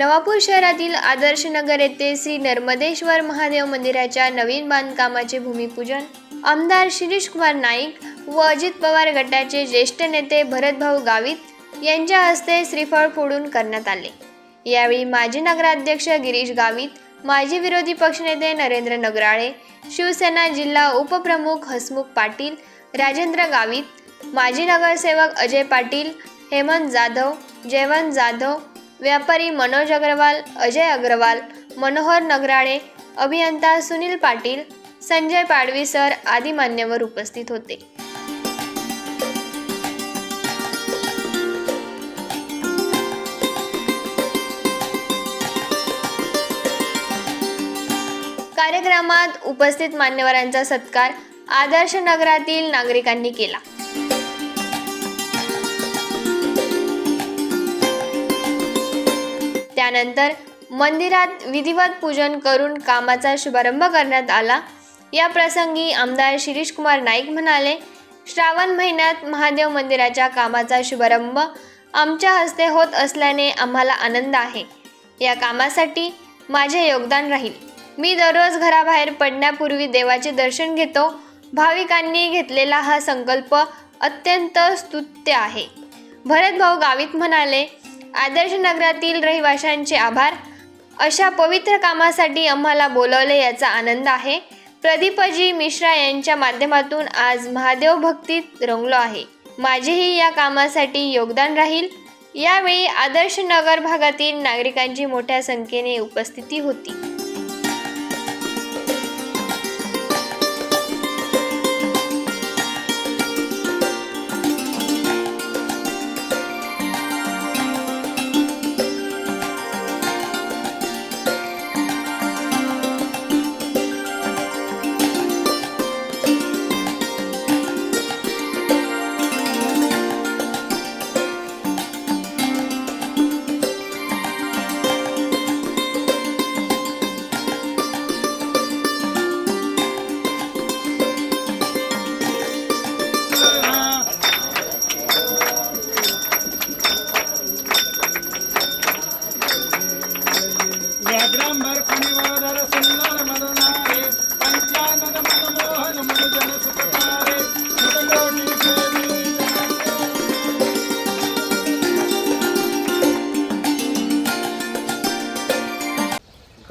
नवापूर शहरातील आदर्श नगर येथे श्री नर्मदेश्वर महादेव मंदिराच्या नवीन बांधकामाचे भूमिपूजन आमदार शिरीष कुमार नाईक व अजित पवार गटाचे ज्येष्ठ नेते भरतभाऊ गावित यांच्या हस्ते श्रीफळ फोडून करण्यात आले. यावेळी माजी नगराध्यक्ष गिरीश गावित माजी विरोधी पक्षनेते नरेंद्र नगराळे शिवसेना जिल्हा उपप्रमुख हसमुख पाटील राजेंद्र गावित माजी नगरसेवक अजय पाटील हेमंत जाधव जयवंत जाधव व्यापारी मनोज अग्रवाल अजय अग्रवाल मनोहर नगराळे अभियंता सुनील पाटील संजय पाडवी सर आदी मान्यवर उपस्थित होते. कार्यक्रमात उपस्थित मान्यवरांचा सत्कार आदर्श नगरातील नागरिकांनी केला. त्यानंतर मंदिरात विधिवत पूजन करून कामाचा शुभारंभ करण्यात आला. या प्रसंगी आमदार शिरीष कुमार नाईक म्हणाले श्रावण महिन्यात महादेव मंदिराच्या कामाचा शुभारंभ आमच्या हस्ते होत असल्याने आम्हाला आनंद आहे. या कामासाठी माझे योगदान राहील. मी दररोज घराबाहेर पडण्यापूर्वी देवाचे दर्शन घेतो. भाविकांनी घेतलेला हा संकल्प अत्यंत स्तुत्य आहे. भरतभाऊ गावित म्हणाले आदर्श नगरातील रहिवाशांचे आभार. अशा पवित्र कामासाठी आम्हाला बोलवले याचा आनंद आहे. प्रदीपजी मिश्रा यांच्या माध्यमातून आज महादेव भक्तीत रंगलो आहे. माझेही या कामासाठी योगदान राहील. यावेळी आदर्श नगर भागातील नागरिकांची मोठ्या संख्येने उपस्थिती होती.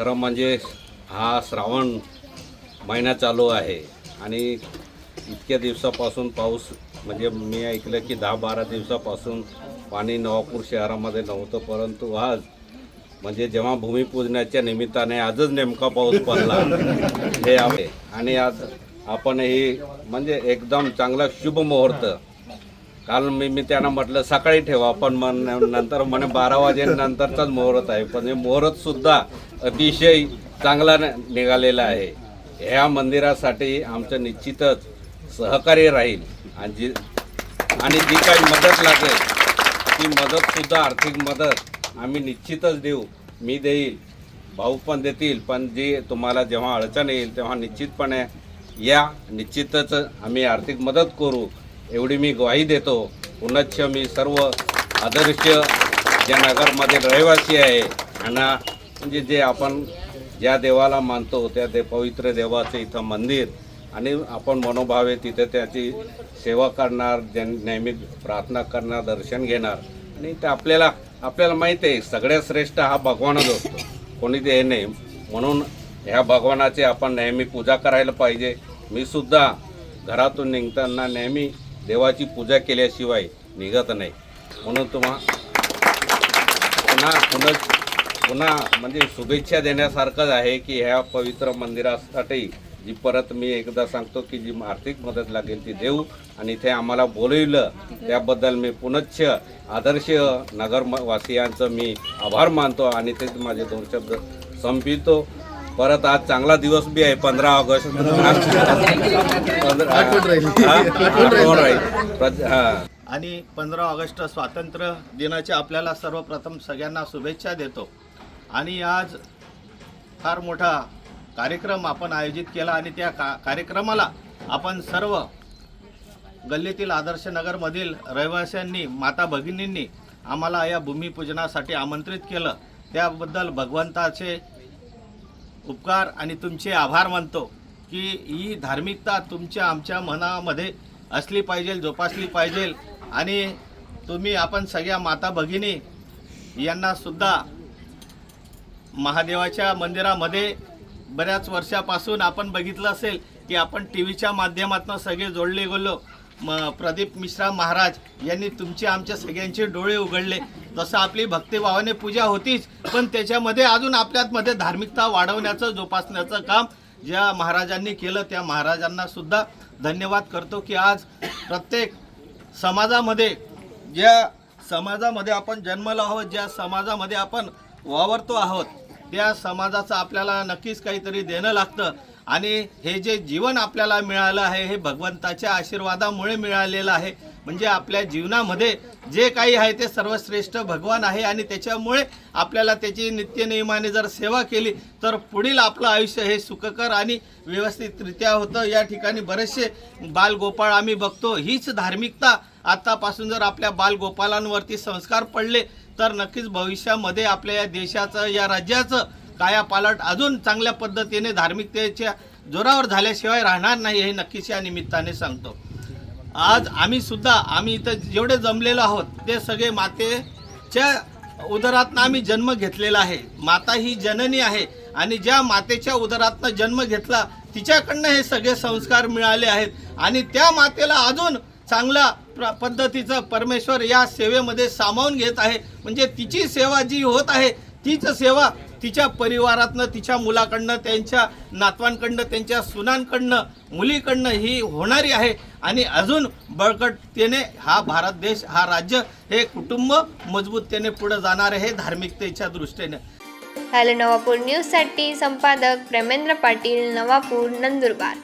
खरं म्हणजे हा श्रावण महिना चालू आहे आणि इतक्या दिवसापासून पाऊस म्हणजे मी ऐकलं की दहा बारा दिवसापासून पाणी नवापूर शहरामध्ये नव्हतं परंतु आज म्हणजे जेव्हा भूमिपूजनाच्या निमित्ताने आजच नेमका पाऊस पडला. हे आहे. आणि आज आपण ही म्हणजे एकदम चांगला शुभ मुहूर्त काल मी मी त्यांना म्हटलं सकाळी ठेवा पण मन नंतर म्हणे बारा वाजेनंतरचाच मुहूर्त आहे. पण हे मुहूर्त सुद्धा अतिशय चांगला न- निघालेला आहे. ह्या मंदिरासाठी आमचं निश्चितच सहकार्य राहील. आणि जी आणि जी काही मदत लागेल ती मदतसुद्धा आर्थिक मदत आम्ही निश्चितच देऊ. मी देईल भाऊ पण देतील पण जी तुम्हाला जेव्हा अडचण येईल तेव्हा निश्चितपणे या निश्चितच आम्ही आर्थिक मदत करू. एवढी मी ग्वाही देतो. पुनश्च मी सर्व आदर्श ज्या नगरमध्ये रहिवासी आहे यांना म्हणजे जे आपण ज्या देवाला मानतो त्या दे पवित्र देवाचं इथं मंदिर आणि आपण मनोभावे तिथे त्याची सेवा करणार ज्या नेहमी प्रार्थना करणार दर्शन घेणार. आणि ते आपल्याला आपल्याला माहिती आहे सगळ्यात श्रेष्ठ हा भगवानच असतो. कोणी ते हे नाही म्हणून ह्या भगवानाची आपण नेहमी पूजा करायला पाहिजे. मी सुद्धा घरातून निघताना नेहमी देवाची पूजा केल्याशिवाय निघत नाही. म्हणून तुम्हा पुन्हा पुन्हा पुन्हा म्हणजे शुभेच्छा देण्यासारखंच आहे की ह्या पवित्र मंदिरासाठी जी परत मी एकदा सांगतो की जी आर्थिक मदत लागेल ती देऊ आणि इथे आम्हाला बोलविलं. त्याबद्दल मी पुनश्च आदर्श नगरवासियांचं मी आभार मानतो आणि तेच माझे दोन शब्द संपितो परत आज चांगला दिवस बी आहे पंधरा ऑगस्ट. हा? हा. आणि पंधरा ऑगस्ट स्वातंत्र्य दिनाच्या आपल्याला सर्वप्रथम सगळ्यांना शुभेच्छा देतो. आणि आज फार मोठा कार्यक्रम आपण आयोजित केला आणि त्या का कार्यक्रमाला आपण सर्व गल्लीतील आदर्श नगरमधील रहिवाशांनी माता भगिनींनी आम्हाला या भूमिपूजनासाठी आमंत्रित केलं. त्याबद्दल भगवंताचे उपकार आणि तुमचे आभार मानतो की ही धार्मिकता तुमच्या आमच्या मनामध्ये असली पाहिजे जोपासली पाहिजे. आणि तुम्ही आपण सगळ्या माता भगिनी यांनासुद्धा महादेवाच्या मंदिरामध्ये बऱ्याच वर्षापासून आपण बघितलं असेल की आपण टी व्हीच्या माध्यमातून सगळे जोडले गेलो म प्रदीप मिश्रा महाराज यांनी तुमचे आमच्या सगळ्यांचे डोळे उघडले. तसं आपली भक्तिभावाने पूजा होतीच पण त्याच्यामध्ये अजून आपल्यामध्ये धार्मिकता वाढवण्याचं जोपासण्याचं काम ज्या महाराजांनी केलं त्या महाराजांना सुद्धा धन्यवाद करतो की आज प्रत्येक समाजामध्ये ज्या समाजामध्ये आपण जन्मलो आहोत ज्या समाजामध्ये आपण वावरतो आहोत त्या समाजाचं आपल्याला नक्कीच काहीतरी देणं लागतं. आणि हे जे जीवन आपल्याला मिळालं आहे हे भगवंताच्या आशीर्वादामुळे मिळालेलं आहे. म्हणजे आपल्या जीवनामध्ये जे काही आहे ते सर्वश्रेष्ठ भगवान आहे आणि त्याच्यामुळे आपल्याला त्याची नित्यनियमाने जर सेवा केली तर पुढील आपलं आयुष्य हे सुखकर आणि व्यवस्थितरित्या होतं. या ठिकाणी बरेचसे बालगोपाळ आम्ही बघतो. हीच धार्मिकता आत्तापासून जर आपल्या बालगोपालांवरती संस्कार पडले तर नक्कीच भविष्यामध्ये आपल्या या देशाचं या राज्याचं कायापालट अजून चांगल्या पद्धतीने धार्मिकतेच्या जोरावर झाल्याशिवाय राहणार नाही हे नक्कीच या निमित्ताने सांगतो. आज आम्ही सुद्धा आम्ही इथं जेवढे जमलेलो आहोत ते सगळे मातेच्या उदरातनं आम्ही जन्म घेतलेला आहे. माता ही जननी आहे आणि ज्या मातेच्या उदरातनं जन्म घेतला तिच्याकडनं हे सगळे संस्कार मिळाले आहेत आणि त्या मातेला अजून चांगल्या प्र पद्धतीचं परमेश्वर या सेवेमध्ये सामावून घेत आहे. म्हणजे तिची सेवा जी होत आहे तीच सेवा तिच्या परिवारातनं तिच्या मुलाकडनं त्यांच्या नातवांकडनं त्यांच्या सुनांकडनं मुलीकडनं ही होणारी आहे. आणि अजून बळकटतेने हा भारत देश हा राज्य हे कुटुंब मजबूततेने पुढे जाणार आहे धार्मिकतेच्या दृष्टीने. हॅलो नवापूर न्यूजसाठी संपादक प्रेमेंद्र पाटील नवापूर नंदुरबार.